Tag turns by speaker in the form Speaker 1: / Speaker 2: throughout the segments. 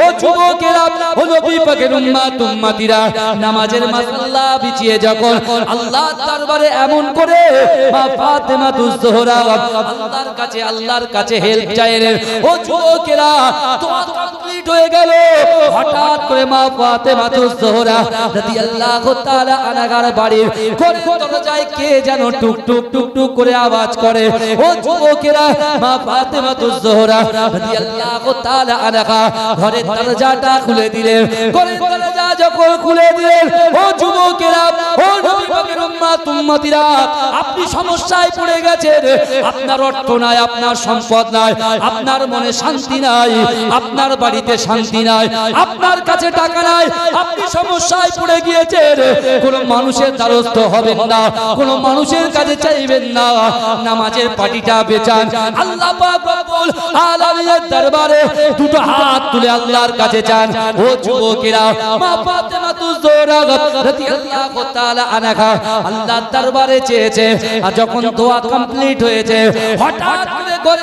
Speaker 1: ও যুবকেরা, ও নবী পাকের উম্মাত, উম্মাতিরা, নামাজের মাসাল্লা বিছিয়ে যখন আল্লাহ দরবারে এমন করে, মা ফাতেমা তুজোহরা আল্লাহর কাছে আল্লাহর কাছে হেল্প চাইলেন। ও যুবকেরা, তোমার হয়ে গেল। হঠাৎ করে মা তাআলা আনাগার বাড়ির কোন দরজায় কে যেন টুক টুক টুক টুক করে আওয়াজ করে। ও যুবকেরা, মা তাআলা আনাগা ঘরের দরজাটা খুলে দিলেন। দরজা যখন খুলে দিলেন, ও যুবকেরা, ও উম্মতিরা, আপনি সমস্যায় পড়ে গেছেন। আপনার অর্থ নাই, আপনার সম্পদ নাই, আপনার মনে শান্তি নাই, আপনার বাড়িতে শান্তি নাই, আপনার কাছে টাকা নাই, আপনি সমস্যায় পড়ে গিয়েছেন। কোন মানুষের দ্বারস্থ হবেন না, কোন মানুষের কাছে চাইবেন না। নামাজের পাটিটা বেচান, আল্লাহ পাক রব্বুল আলামিনের দরবারে দুটো হাত তুলে আল্লাহর কাছে চান। ও যুবকেরা, মা ফাতেমা তুজোরা রাদিয়াল্লাহু তাআলা আনহা, আল্লাহর দরবারে চেয়েছে। আর যখন দোয়া কমপ্লিট হয়েছে, হঠাৎ করে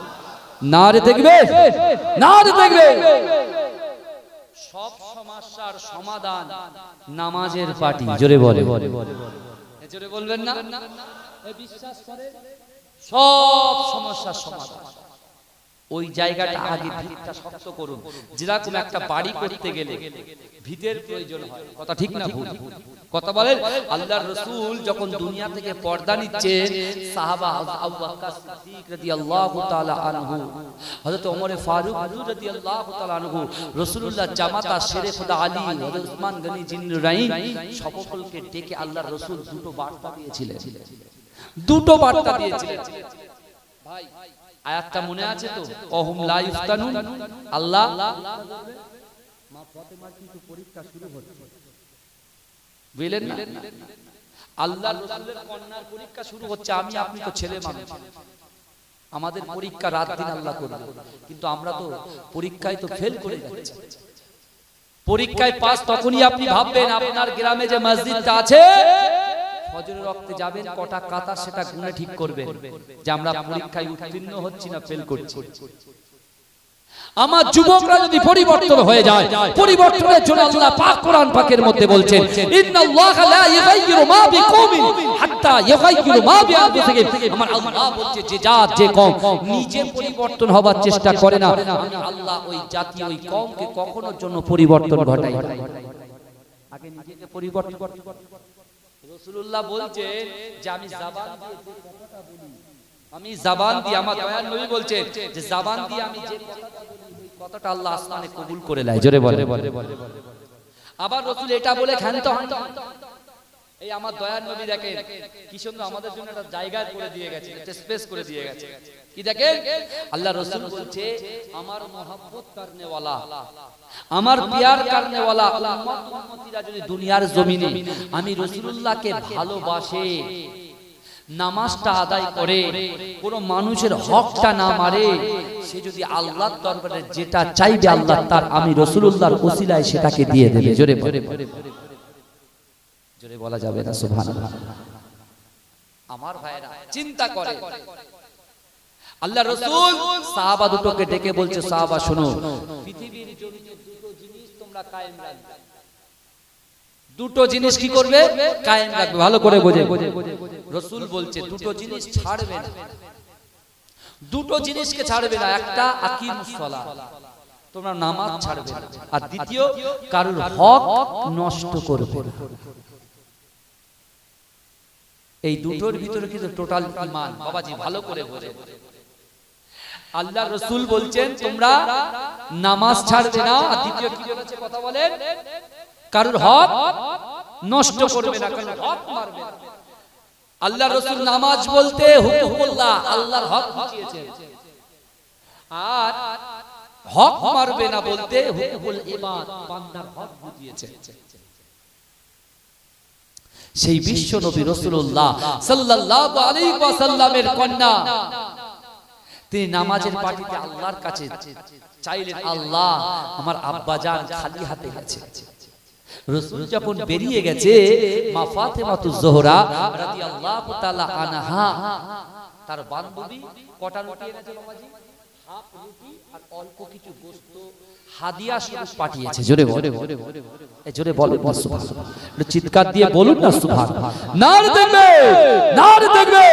Speaker 1: না দেখবে না দেখবে। সব সমস্যার সমাধান নামাজের পাটি জোরে বলে জোরে বলবেন না? বিশ্বাস করে সব সমস্যার সমাধান। ওই জায়গাটা আগে ভিতটা শক্ত করুন। যেরকম একটা বাড়ি করতে গেলে ভিতের প্রয়োজন হয়। কথা ঠিক না ভুল? কথা বলেন, আল্লাহর রাসূল যখন দুনিয়া থেকে পর্দা নিচ্ছে সাহাবা আবু বকর সিদ্দিক রাদিয়াল্লাহু তাআলা আনহু, হযরত ওমর ফারুক রাদিয়াল্লাহু তাআলা আনহু, রাসূলুল্লাহ জামাতা শেরে খোদা আলী, হযরত উসমান গনি জিন্নুরাইন সকলকে ডেকে আল্লাহর রাসূল দুটো বার্তা দিয়েছিলেন। দুটো বার্তা দিয়েছিলেন। ভাই আয়াতটা মনে আছে তো? অহুম লা ইফতানুন আল্লাহ? মা ফাতেমার কিন্তু পরীক্ষা শুরু হচ্ছে। বুঝলেন না? আল্লাহ রাসূলের কন্যার পরীক্ষা শুরু হচ্ছে আমি আপনি তো ছেলে মানুষ। আমাদের পরীক্ষা রাত দিন আল্লাহ করবে। কিন্তু আমরা তো পরীক্ষায় তো ফেল করে যাচ্ছি। পরীক্ষায় পাস তখনই আপনি ভাববেন আপনার গ্রামে যে মসজিদটা আছে ফজরের রক্তে যাবেন, কটা কাতার সেটা গুনে ঠিক করবেন। যে আমরা পরীক্ষায় উত্তীর্ণ হচ্ছি না ফেল করছি। আমার যুবকরা যদি পরিবর্তন হয়ে যায়, পরিবর্তনের জন্য আল্লাহ পাক কোরআন পাকের মধ্যে বলছেন, ইন্নাল্লাহা লা ইউগাইয়িরু মা বিকওমিন হাত্তা ইউগাইয়িরু মা বিআনফুসিহিম। আমার আল্লাহ বলছে, যে জাত, যে কম, নিজে পরিবর্তন হবার চেষ্টা করে না। আল্লাহ ওই জাতি, ওই কমকে কখনোর জন্য পরিবর্তন ঘটাই আগে নিজেকে পরিবর্তন রাসূলুল্লাহ বলছে যে আমি জাবান দিয়ে যে কথাটা বলি আমি জাবান দিয়ে আমার দয়ার নবী বলছে যে জাবান দিয়ে আমি যে কথাটা বলি কথাটা আল্লাহ আসমানে কবুল করে নেয় জোরে বলে আবার রাসূল এটা বলে ক্ষান্ত হন। এই আমার দয়ার নবী দেখেন, কি সুন্দর আমাদের জন্য একটা জায়গা করে দিয়ে গেছে, একটা স্পেস করে দিয়ে গেছে। কি দেখেন? আল্লাহ রাসূল বলছে, আমার মোহাব্বত করনে ওয়ালা আমার পিয়ার ওয়ালা উম্মত যদি দুনিয়ার জমিনে আমি রাসূলুল্লাহকে ভালোবাসে, নামাজটা আদায় করে, কোন মানুষের হকটা না মারে, সে যদি আল্লাহর দরবারে যেটা চাইবে, আল্লাহ তার আমি রাসূলুল্লাহর ওসিলায় সেটাকে দিয়ে দেবে। জোরে বলে জোরে বলা যাবে না সুবহানাল্লাহ। আমার ভাইরা চিন্তা করে। আল্লাহ রসুল সাহাবা দুটোকে ডেকে বলছে সাহাবা শোনো। পৃথিবীর জমিনে দুটো জিনিস তোমরা কায়েম রাখবে। দুটো জিনিস কি করবে? কায়েম রাখবে। ভালো করে বোঝে। রসুল বলছে দুটো জিনিস ছাড়বে না। দুটো জিনিসকে ছাড়বে না। একটা আকিমুস সালাহ তোমরা নামাজ ছাড়বে আর দ্বিতীয় কারোর হক নষ্ট করবে না। এই দুটোর ভিতরে কিন্তু টোটাল ইমান বাবাজি ভালো করে বোঝে আল্লাহ রসুল বলছেন তোমরা নামাজ ছাড়বে না। আর দ্বিতীয় কি বলেছে কথা বলেন? কারোর হক নষ্ট করবে না কারোর হক মারবে আল্লাহ রসুল নামাজ বলতে হুকুমুল্লাহ আল্লাহর হক বুঝিয়েছেন। আর হক মারবে না বলতে হুকুমুল ইবাদ বান্দার হক বুঝিয়েছে সেই বিশ্ব নবী রাসূলুল্লাহ সাল্লাল্লাহু আলাইহি কন্যা। তিনি নামাজের পাটিতে আল্লাহর কাছে চাইলেন আল্লাহ আমার আব্বা জান খালি হাতে গেছে। রসুল যখন বেরিয়ে গেছে মা ফাতেমাতু জোহরা রাদিয়াল্লাহু তাআলা আনহা। তার বান্ধবী কটা রুটি এনেছে বাবাজি হাফ রুটি আর অল্প কিছু গোশত হাদিয়া স্বরূপ পাঠিয়েছে। জোরে বলে। এই জোরে বলো চিৎকার দিয়ে বলুন না সুবহান। নার দেখবে নার দেখবে।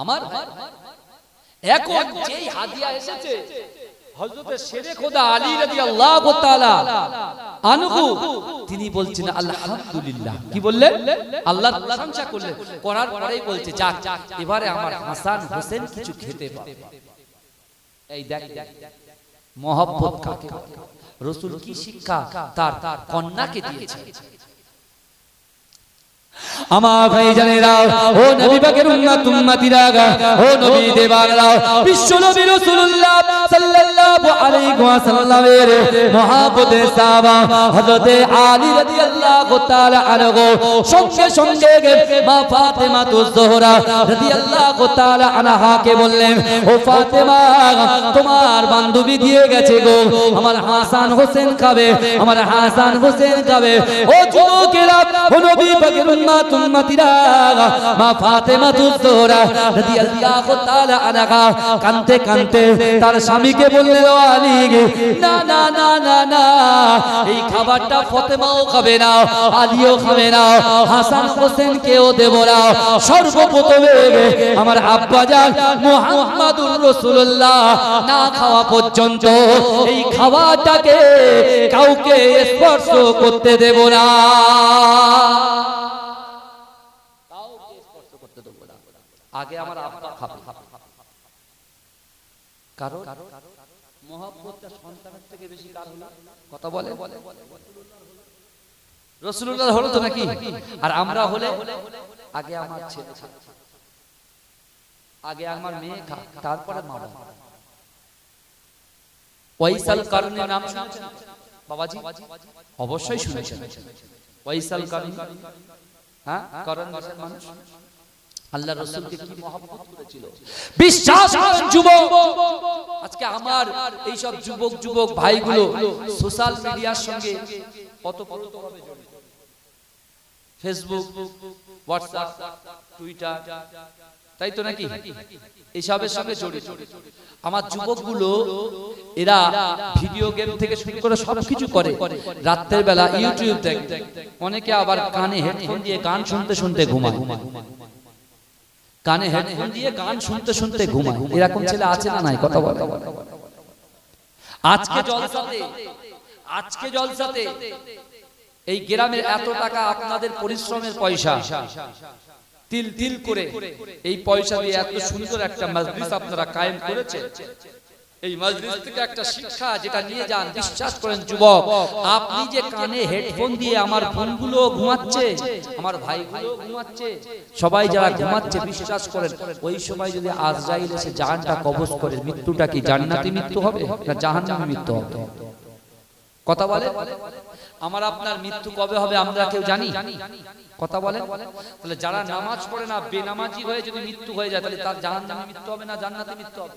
Speaker 1: আমার এখন যেই হাদিয়া এসেছে হযরতে শেরে খোদা আলী রাদিয়াল্লাহু তাআলা আনহু তিনি বলছেন আলহামদুলিল্লাহ। কি বললেন? আল্লাহর প্রশংসা করলেন। করার পরেই বলছে যাক এবারে আমার হাসান হোসেন কিছু খেতে পাবে। এই দেখ। মহব্বত কাকে? রসুল কি শিক্ষা তার কন্যাকে দিয়েছে আমার ভাই জানেরা ও নবী পাকের উম্মত উম্মতিরা ও নবী দেবারা বিশ্ব নবী রাসূলুল্লাহ সাল্লাল্লাহু আলাইহি ওয়াসাল্লামের মহাপতে সাহাবা হযরতে আলী রাদিয়াল্লাহু তাআলা আনহু, সঙ্গে সঙ্গে মা ফাতেমা তুজ জোহরা রাদিয়াল্লাহু তাআলা আনহাকে বললেন, ও ফাতেমা, তোমার বান্ধবী দিয়ে গেছে গো, আমার হাসান হোসেন খাবে, আমার হাসান হোসেন খাবে। ও যুবকেরা, ও নবী পাকের উম্মত তার স্বামীকে বললেন এই খাবারটা খাবে না খাবে না, হাসান হোসেন কেও দেব না, সর্বপ্রথমে আমার আব্বা জান মুহাম্মাদুর রাসূলুল্লাহ, না খাওয়া পর্যন্ত এই খাবারটাকে কাউকে স্পর্শ করতে দেব না। আগে আমার আব্বা খাবে। কারণ মহব্বতটা সন্তানের থেকে বেশি কার হলো? কথা বলে? রসুল্লাহ হলো তো নাকি? আর আমরা হলে আগে আমার ছেলে আগে আমার মেয়ে খা তারপরে মা ওয়াইসাল কারণে নাম শুনেছেন? বাবাজি? অবশ্যই শুনেছেন। ওয়াইসাল কারণ হ্যাঁ? কারণ মানুষ। আল্লাহ রসুলকে কি মহব্বত করেছিল? বিশ্বাস করেন যুবক। আজকে আমার এই সব যুবক যুবক ভাইগুলো সোশ্যাল মিডিয়ার সঙ্গে কত কত ভাবে জড়িত। ফেসবুক হোয়াটসঅ্যাপ টুইটার তাই তো নাকি? এসবের সঙ্গে জড়িত। আমার যুবকগুলো এরা ভিডিও গেম থেকে শুরু করে সব কিছু করে। রাত্রের বেলা ইউটিউব দেখে। অনেকে আবার কানে হেডফোন দিয়ে গান শুনতে শুনতে ঘুমায়। কানে হেডফোন দিয়ে গান শুনতে শুনতে ঘুমায়। এরকম ছেলে আছে না নাই? কথা বলে। আজকে জলসাতে আজকে জলসাতে এই গ্রামের এত টাকা আপনাদের পরিশ্রমের পয়সা। তিল তিল করে এই পয়সা দিয়ে এত সুন্দর একটা মসজিদ আপনারা কায়েম করেছেন। এই মসজিদ থেকে একটা শিক্ষা যেটা নিয়ে যান বিশ্বাস করেন যুবক আপনি যে কানে হেডফোন দিয়ে আমার বোনগুলো ঘুমাচ্ছে আমার ভাইগুলো ঘুমাচ্ছে সবাই যারা ঘুমাচ্ছে বিশ্বাস করেন ওই সময় যদি আজরাইল এসে জাহানটা কবজ করে মৃত্যুটা কি জান্নাতি মৃত্যু হবে না জাহান্নামী মৃত্যু হবে? কথা বলে? আমার আপনার মৃত্যু কবে হবে আমরা কেউ জানি? কথা বলে? তাহলে যারা নামাজ পড়ে না বেনামাজি হয়ে যদি মৃত্যু হয়ে যায় তাহলে তার জাহান্নামী মৃত্যু হবে না জান্নাতি মৃত্যু হবে?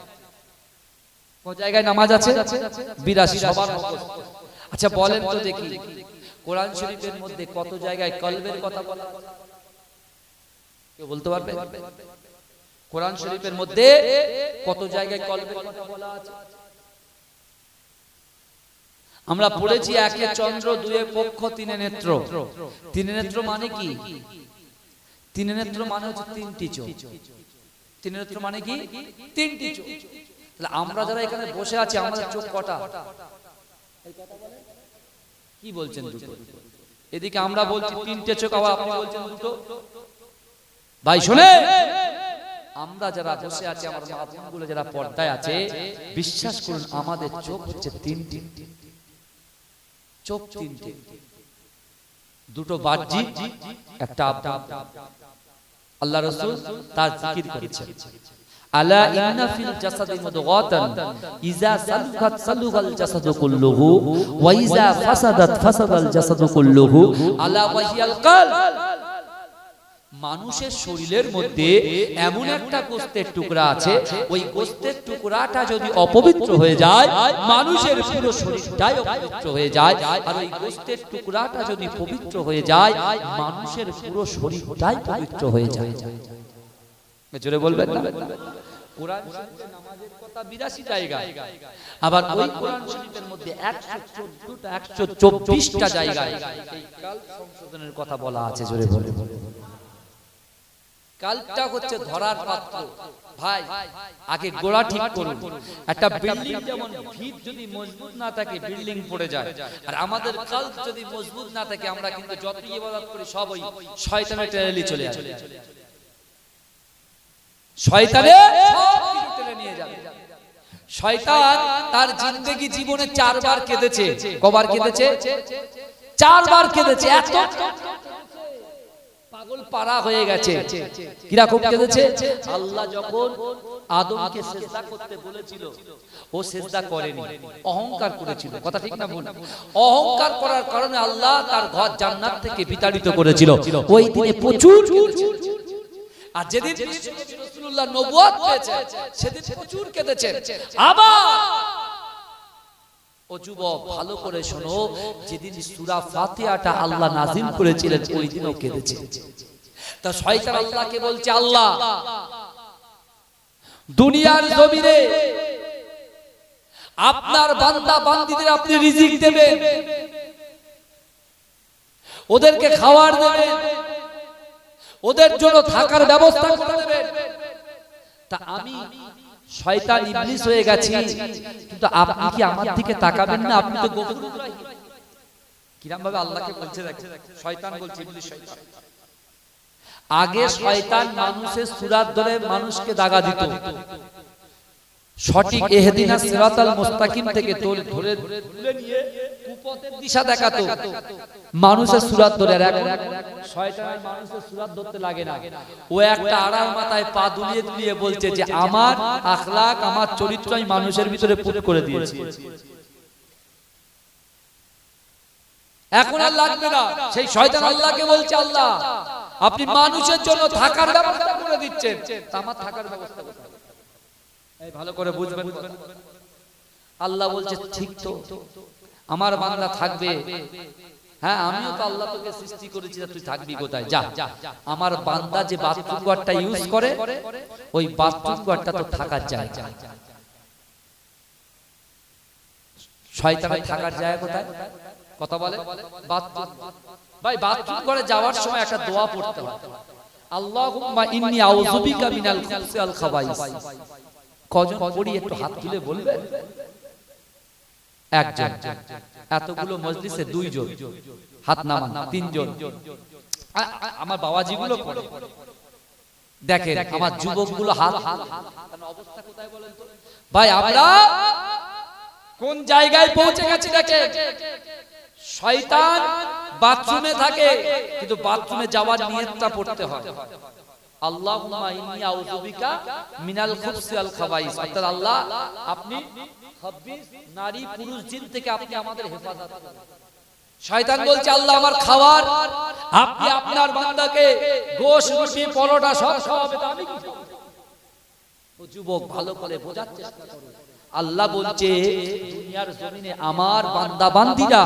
Speaker 1: জায়গায় নামাজ আছে? 82 সবার আচ্ছা বলেন তো দেখি। কোরআন শরীফের মধ্যে কত জায়গায় কলবের কথা বলা? কেউ বলতে পারবে? কোরআন শরীফের মধ্যে কত জায়গায় কলবের কথা বলা আছে? আমরা পড়েছি একে চন্দ্র দুয়ে পক্ষ তিনে নেত্র। তিনে নেত্র মানে কি? তিনে নেত্র মানে হচ্ছে তিনটি চোখ। তিনে নেত্র মানে কি? তিনটি চোখ। তাহলে আমরা যারা এখানে বসে আছি, আমাদের চোখ কটা? কি বলছেন দুটো? এদিকে আমরা বলছি তিনটে চোখ, আবার আপনি বলছেন দুটো? ভাই শুনে আমরা যারা বসে আছি, আমার মা যারা পর্দায় আছে, বিশ্বাস করুন, আমাদের চোখ হচ্ছে তিন তিন চোখ তিনটে। দুটো বাহ্যিক, একটা আল্লাহ রাসূল তার জিকির করেছেন। মানুষের শরীরের মধ্যে এমন একটা গোস্তের টুকরা আছে, ওই গোস্তের টুকরাটা যদি অপবিত্র হয়ে যায়, মানুষের পুরো শরীরটাই অপবিত্র হয়ে যায়, আর ওই গোস্তের টুকরাটা যদি পবিত্র হয়ে যায়, মানুষের পুরো শরীরটাই পবিত্র হয়ে যায়। জোরে বলবেন না? কোরআন শরীফে নামাজের কথা 82 জায়গা। আবার ওই কোরআন শরীফের মধ্যে 114টা 124টা জায়গায় এই কাল সংশোধনের কথা বলা আছে জোরে বলে কালটা হচ্ছে ধরার পাত্র। ভাই আগে গোড়া ঠিক করুন। একটা বিল্ডিং যেমন ভিত যদি মজবুত না থাকে বিল্ডিং পড়ে যায়। আর আমাদের কাল যদি মজবুত না থাকে আমরা কিন্তু যত ইবাদত করি সব ওই শয়তানের টেনেলি চলে আসে শয়তানে টেনে নিয়ে যাবে। শয়তান তার জিন্দেগি জীবনে চারবার কেঁদেছে। কবার কেঁদেছে? চারবার কেঁদেছে। এত পাগল পারা হয়ে গেছে। কীরকম কেঁদেছে? আল্লাহ যখন আদমকে সেজদা করতে বলেছিল ও সেজদা করেনি। অহংকার করেছিল। কথা ঠিক না ভুল? অহংকার করার কারণে আল্লাহ তার ঘর জান্নাত থেকে বিতাড়িত করেছিল। ওই দিনে প্রচুর আর যেদিন রাসূলুল্লাহ নবুয়ত পেয়েছে সেদিন প্রচুর কেঁদেছে আবার ও যুবক ভালো করে শোনো যেদিন সূরা ফাতিহাটা আল্লাহ নাজিল করেছিলেন ওই দিনও কেঁদেছে তা শয়তান আল্লাহকে বলছে আল্লাহ দুনিয়ার জমিনে আপনার বান্দা বান্দিদের আপনি রিজিক দেবেন। ওদেরকে খাওয়ার দেবেন। ওদের জন্য থাকার ব্যবস্থা করে দেবেন তা আমি শয়তান ইবলিস হয়ে গেছি, কিন্তু আপনি কি আমার দিকে তাকাবেন না? আপনি তো কিরম ভাবে আল্লাহকে বলছে দেখ, শয়তান বলছে ইবলিস শয়তান। আগে শয়তান মানুষের সুরাত ধরে মানুষকে দাগা দিত। সঠিক এহদিনা সিরাতাল মুস্তাকিম থেকে ধরে ধরে তুলে নিয়ে কুপথের দিশা দেখাতো। মানুষের সুরাত ধরে আর এখন শয়তান মানুষের সুরাত ধরতে লাগে না। ও একটা আড়াল মাথায় পা দুলিয়ে দুলিয়ে বলছে যে আমার আখলাক আমার চরিত্র আমি মানুষের ভিতরে পুট করে দিয়েছি। এখন আর লাগবে না। সেই শয়তান আল্লাহকে বলছে আল্লাহ আপনি মানুষের জন্য থাকার ব্যবস্থা করে দিচ্ছেন। তা আমার থাকার ব্যবস্থা এই ভালো করে বুঝবেন আল্লাহ বলছে, ঠিক তো, আমার বান্দা থাকবে। হ্যাঁ আমিও তো আল্লাহ তোকে সৃষ্টি করেছি তুই থাকবি কোথায়? যা, আমার বান্দা যে বাথরুম ইউজ করে, ওই বাথরুম তো থাকার জায়গা। শয়তানের থাকার জায়গা কোথায়? কথা বলে? ভাই যাওয়ার সময় একটা দোয়া পড়তে হয়। আল্লাহুম্মা ইন্নী আউযু বিকা মিনাল খুবসি খাবাইস। কজন পড়ি একটু হাত তুলে বলবে একজন। এতগুলো মজলিসে দুইজন। হাত নামান, তিনজন। আমার বাবাজিগুলো পড়ে। দেখেন, আমার যুবকগুলো হাত অবস্থা কোথায় বলেন ভাই, আমরা কোন জায়গায় পৌঁছে গেছি দেখে শয়তান বাথরুমে থাকে, কিন্তু বাথরুমে যাওয়ার নিয়তটা পড়তে হয়। আল্লাহুম্মা আউযু বিকা মিনাল খুবসি আল খাবাইস। অর্থাৎ আল্লাহ, আপনি খাব্বিস নারী, পুরুষ, জিন থেকে আপনি আমাদের হেফাজত করুন। শয়তান বলছে, আল্লাহ আমার খাবার, আপনি আপনার বান্দাকে গোশ, রুটি, পরোটা সব খাওয়াবে আমি কি ও যুবক, ভালো করে বোঝার চেষ্টা করুন আল্লাহ বলছে, দুনিয়ার জমিনে আমার বান্দা বান্দিরা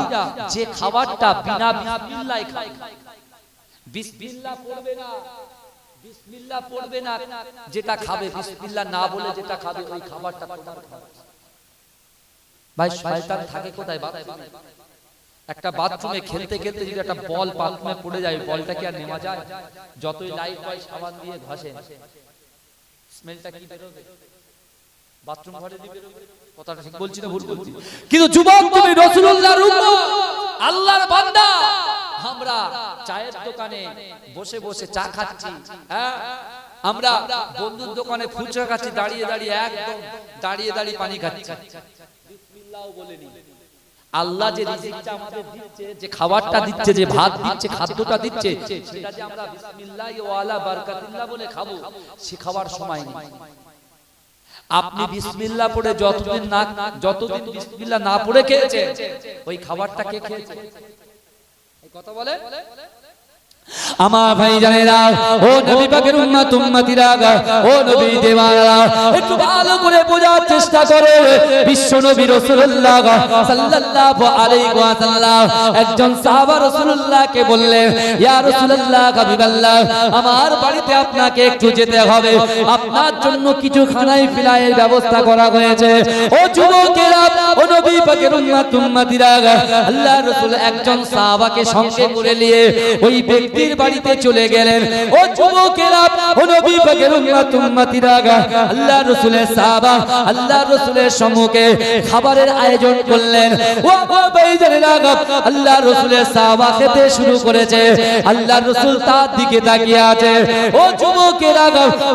Speaker 1: যে খাবারটা বিনা বিসমিল্লাহ খায়। বিসমিল্লাহ পড়বে না। বিসমিল্লাহ পড়বে না, যেটা খাবে, বিসমিল্লাহ না বলে যেটা খাবে, ওই খাবারটা ভাই, শয়তান থাকে কোথায় একটা বাথরুমে খেলতে খেলতে যদি একটা বল বাথরুমে পড়ে যায় বলটা কি আর নেওয়া যায়? যতই লাইট সাবান দিয়ে ঘষে। স্মেলটা কি বেরোবে? বাথরুম ঘরে দিবে কথাটা ঠিক বলছি না, ভুল বলছি? কিন্তু যুবক তুমি উম্মত, আল্লাহর বান্দা। আমরা চায়ের দোকানে বসে বসে চা খাচ্ছি হ্যাঁ? আমরা বন্ধুর দোকানে ফুচকা খাচ্ছি, দাঁড়িয়ে দাঁড়িয়ে একদম দাঁড়িয়ে দাঁড়িয়ে পানি খাচ্ছি। আল্লাহ যে রিজিকটা আমাদের দিচ্ছে, যে খাবারটা দিচ্ছে, যে ভাত দিচ্ছে, খাদ্যটা দিচ্ছে, সেটা যে আমরা বিসমিল্লাহ ওয়ালা বারাকাতুল্লাহ বলে খাব, সে খাবার সময় নেই। আপনি বিসমিল্লাহ পড়ে যতদিন না, যতদিন বিসমিল্লাহ না পড়ে খেয়েছে ওই খাবারটা কে খেয়েছে? কথা বলে। আমার ভাই জানেরা ও নবী পাকের উম্মত, উম্মতিরা ও নবী দেওয়ারা একটু ভালো করে বোঝার চেষ্টা করে। বিশ্ব নবী রাসূলুল্লাহ সাল্লাল্লাহু আলাইহি ওয়াসাল্লাম, একজন সাহাবা রাসূলুল্লাহকে বললেন, ইয়া রাসূলুল্লাহ, হাবিবাল্লাহ, আমার বাড়িতে আপনাকে একটু যেতে হবে। আপনার জন্য কিছু খানাই ফিলাইয়ের ব্যবস্থা করা হয়েছে। ও যুবকেরা, ও নবী পাকের উম্মত, উম্মতিরা আল্লাহ রাসূল একজন সাহাবাকে সঙ্গে করে নিয়ে ওই ব্যক্তির বাড়িতে চলে গেলেন। ও যুবকেরা, ও নবী পাকের উম্মত উম্মতিরা আল্লাহ রাসূলের সাহাবা আল্লাহ রাসূলের সম্মুখে খাবারের আয়োজন করলেন। ও ভাইজানেরা আল্লাহ রাসূলের সাহাবা খেতে শুরু করেছে। আল্লাহ রাসূল তার দিকে তাকিয়ে আছে। ও যুবকেরা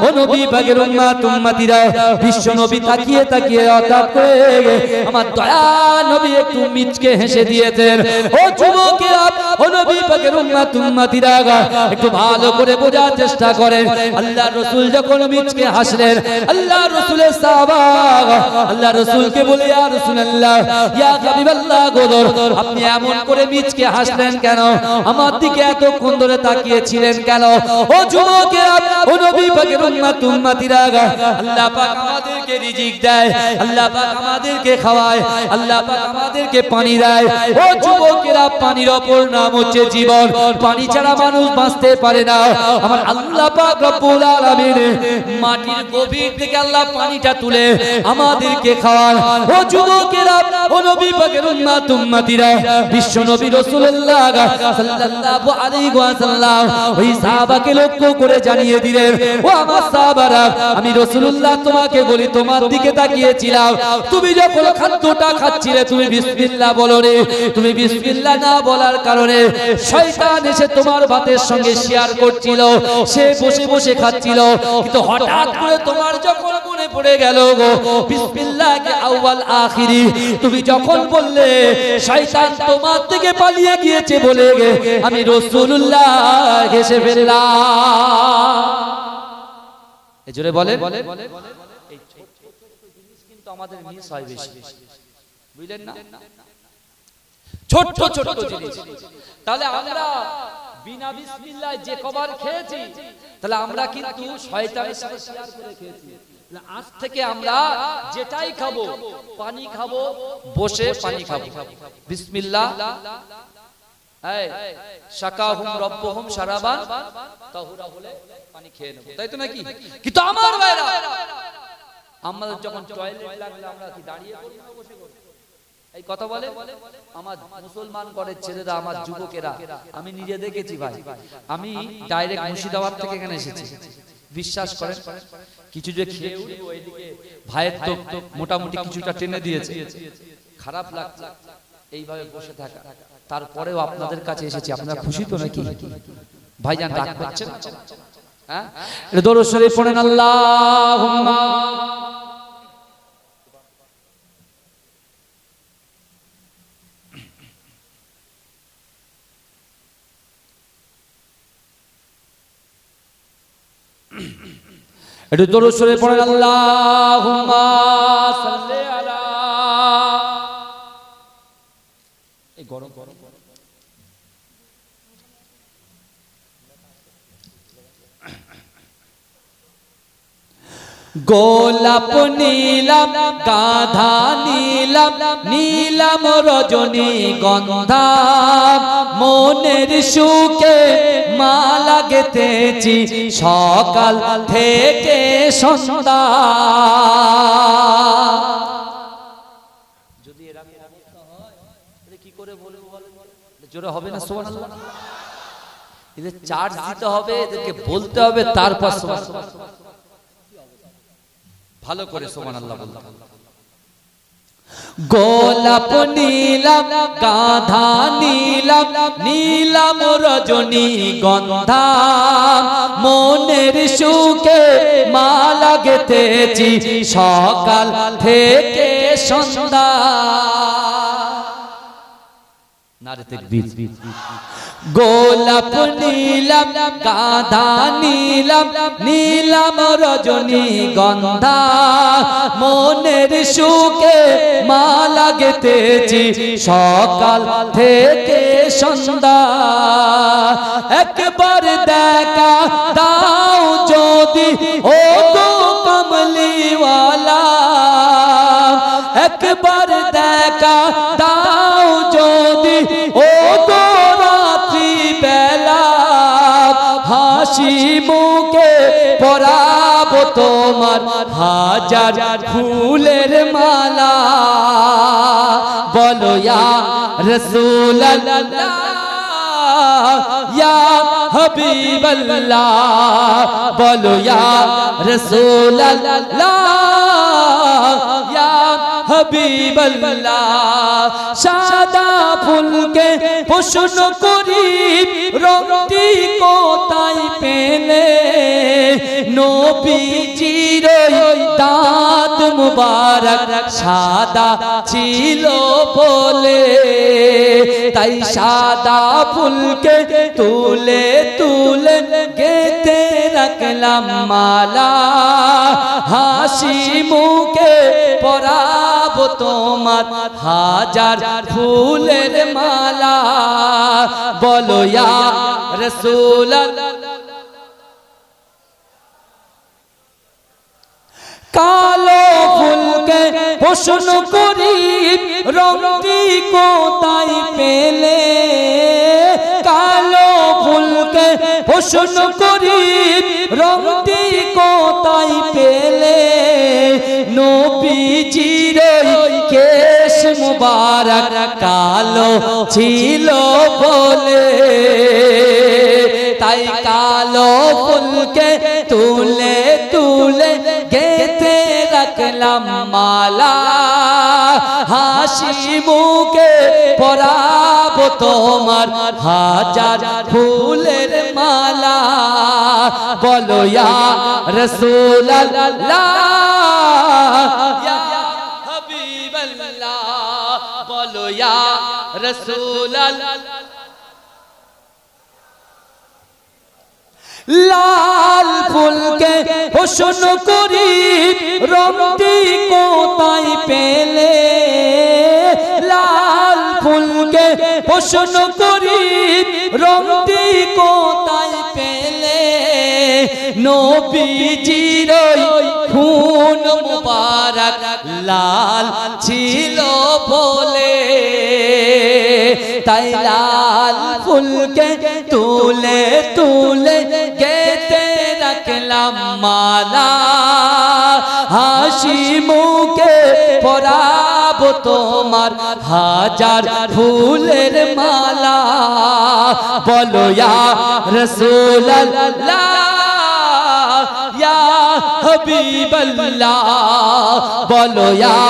Speaker 1: ও নবী পাকের উম্মত উম্মতিরা, বিশ্ব নবী তাকিয়ে তাকিয়ে করে আমার দয়া নবী একটু মিচকে হেসে দিয়েছেন। ও যুবকেরা, ও নবী পাকের উম্মত উম্মতিরা একটু ভালো করে বোঝার চেষ্টা করেন। আল্লাহ রসুল যখন মিচকে হাসলেন, আল্লাহ রসুলের আল্লাহ রসুলকে বলে আপনি এমন করে মিচকে হাসলেন কেন? আমার দিকে এতক্ষণ ধরে তাকিয়েছিলেন কেন? ও আমাদেরকে রিজিক দেয় আমাদেরকে খাওয়ায় আমাদেরকে পানি দেয়। ও যুবকেরা, পানির অপর নাম হচ্ছে জীবন। পানি ছাড়া মানুষ বাঁচতে পারে না। আমার আল্লাহ মাটির গভীর থেকে আল্লাহ পানিটা তুলে আমাদেরকে খাওয়ান। ও যুবকেরা, ও নবী পাকের বিশ্ব নবী সাল্লাল্লাহু আলাইহি ওই সাহাবাকে লক্ষ্য করে জানিয়ে দিলেন, ও আমার সাহাবারা, আমি তোমাকে বলি, তোমার দিকে তাকিয়েছিলাম। তুমি যখন খাদ্যটা খাচ্ছিলে, তুমি বিসমিল্লাহ বলো রে তুমি বিসমিল্লাহ না বলার কারণে শয়তান এসে তোমার ভাতের সঙ্গে শেয়ার করছিল, সে বসে বসে খাচ্ছিল। কিন্তু হঠাৎ করে তোমার যখন মনে পড়ে গেল গো বিসমিল্লাহকে আউয়াল আখিরি, তুমি যখন বললে, শয়তান তোমার থেকে পালিয়ে গিয়েছে বলে আমি রাসূলুল্লাহ হেসে ফেললাম। এই জোরে বলে এই ছোট ছোট কিন্তু হয় জিনিস। তাহলে আমরা বিনা বিসমিল্লাহ যে কবার খেয়েছি, তাহলে আমরা কিন্তু শয়তানের সাথে শেয়ার করে খেয়েছি। আজ থেকে আমরা যেটাই খাব, পানি খাব, বসে পানি খাব। বিসমিল্লাহ। শাকাহুম রব্বুহুম শারাবান। তাহুরা হলে পানি খেয়ে নেব। তাই তো নাকি? কিন্তু আমার ভাইরা, আমাদের যখন টয়লেট লাগলে আমরা কি দাঁড়িয়ে না বসে এই কথা বলে? আমার মুসলমান করে ছেলেরা, আমার যুবকেরা, আমি নিজে দেখেছি ভাই। আমি ডাইরেক্ট মুর্শিদাবাদ থেকে এখানে এসেছি। বিশ্বাস করেন, কিছু যে খেয়ে ভাইয়ের তো মোটামুটি কিছুটা টেনে দিয়েছে। খারাপ লাগছে, এইভাবে বসে থাকা। তারপরেও আপনাদের কাছে এসেছি, আপনারা খুশি তো নাকি? ভাইজান রাগ করছেন? হ্যাঁ? পড়েন, আল্লাহুম্মা। একটু দরুদ শরীফ পড়েন আল্লাহুম্মা সাল্লি আলা এই গরম গরম গোলাপ নীলাম, গাধা নীলাম নীলাম রজনী গন্ধা মনের সুখে মালা গেতেছি সকাল থেকে সন্ধ্যা। যদি কি করে বলব? জোরে হবে না সুবহানাল্লাহ এদের চার্জ দিতে হবে, এদেরকে বলতে হবে, তারপর সুবহানাল্লাহ ভালো করে সোমান আল্লাহ বললাম
Speaker 2: গোলাপ নীলাম, গাধা নীলাম নীলাম রজনী গন্ধা মনের সুখে মা লাগতেছি সকাল থেকে সন্ধ্যা। গোলাপ নীলাম গাধা নীলাম নীলাম রজনী গন্ধা মনের সুখে মালা গেতেছি সকাল থেকে সন্ধ্যা একবার দেখা দাও যদি ও গো কমলিওয়ালা একবার হাসি মুখে পরাব তোমার হাজার ফুলের মালা। বলো, ইয়া রসুল্লাহ ইয়া হাবিবাল্লাহ। বলো, ইয়া রাসূলুল্লাহ। ইয়া হাবিবাল্লাহ, সাদা ফুলকে প্রশ্ন করি, রংটি কোথায় পেলে? নবীজির দাঁত মুবারক সাদা ছিল বলে। তাই সাদা ফুলকে তুলে তুলে গেতে রাখলাম মালা, হাসি মুখে পরাব তোমার হাজার ফুলের মালা। বলো রসুল্লাহ কালো ফুলকে প্রশ্ন করি, রংটি কোথায় পেলে? প্রশ্ন করি, রংটি কোথায় পেলে? নবীজির কেশ মুবারক কালো ছিল বলে। তাই কালো ফুলকে তুলে তুলে গেতে রাখলাম মালা। হাসি মুখে পরাব তোমার হাজার ফুলের মালা। বলো, ইয়া হাবিবাল্লাহ। বলো, ইয়া রসুল্লাহ লাল ফুলকে প্রশ্ন করি, রংটি কোথায় পেলে? লাল ফুলকে প্রশ্ন করি, রংটি কোথায় পেলে? নবীজির খুন মুবারক লাল ছিল বলে। তাই লাল ফুলকে তুলে তুলে মালা হাসি মুখে পরাব তোমার হাজার ফুলের মালা। বলো রসুল্লাহ ইয়া হাবিবাল্লাহ। বলো ইয়া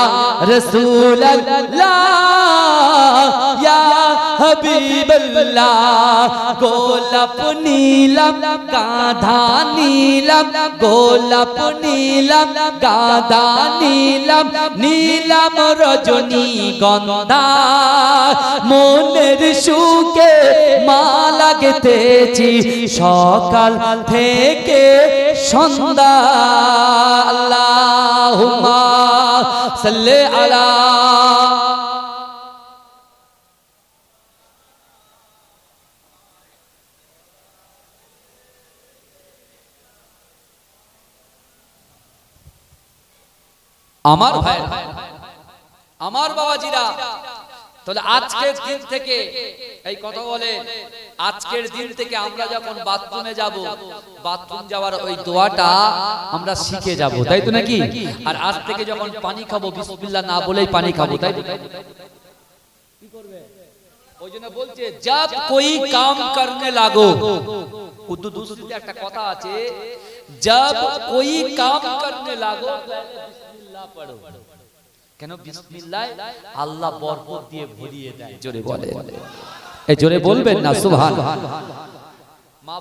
Speaker 2: হাবিবাল্লাহ, গোলাপ নীলাম, গাধা নীলাম, গোলাপ নীলাম, গাধা নীলাম নীলাম রজনী গন্ধা। মনের সুখে মালা গেতেছি সকাল থেকে সন্ধ্যা। আল্লাহুম্মা সাল্লি আলা
Speaker 1: আমার ভাই, আমার বাবাজিরা, তাহলে আজকের দিন থেকে, এই কথা বলে, আজকের দিন থেকে আমরা যখন বাথরুমে যাব, বাথরুম যাওয়ার ওই দোয়াটা আমরা শিখে যাব, তাই তো নাকি? আর আজ থেকে যখন পানি খাব, বিসমিল্লাহ না বলেই পানি খাব, তাই তো? কি করবে? ওই জন্য বলছে যাব কই কাম করতে লাগো। উর্দু দুসুতে একটা কথা আছে যাব কই কাম করতে লাগো। পড়ো। কেন বিসমিল্লাহ? আল্লাহ বরকত দিয়ে ভরিয়ে দেয়। জোরে বলে জোরে বলবেন না সুবহান। মা